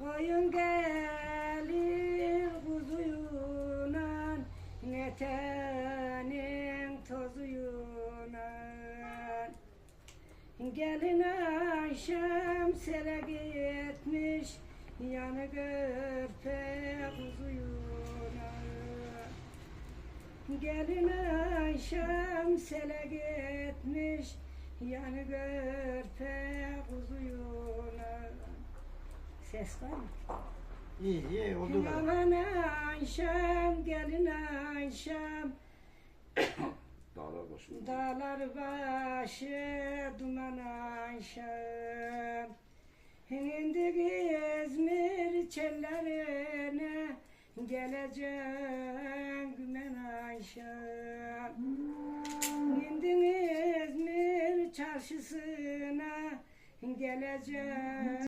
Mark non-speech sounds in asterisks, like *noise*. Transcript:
Koyun gelir kuzuyla Netenin tozuyla Gelin Ayşem sele gitmiş Yanı görpe kuzuyuna Gelin Ayşem sele gitmiş Yanı görpe Ses var mı? İyi iyi oldu da. Yalan Ayşem, gelin Ayşem *coughs* Dağlar başı. Dağlar başı duman Ayşem Hindi İzmir çellerine Geleceğim gümen Ayşem Hindi İzmir çarşısına Geleceğim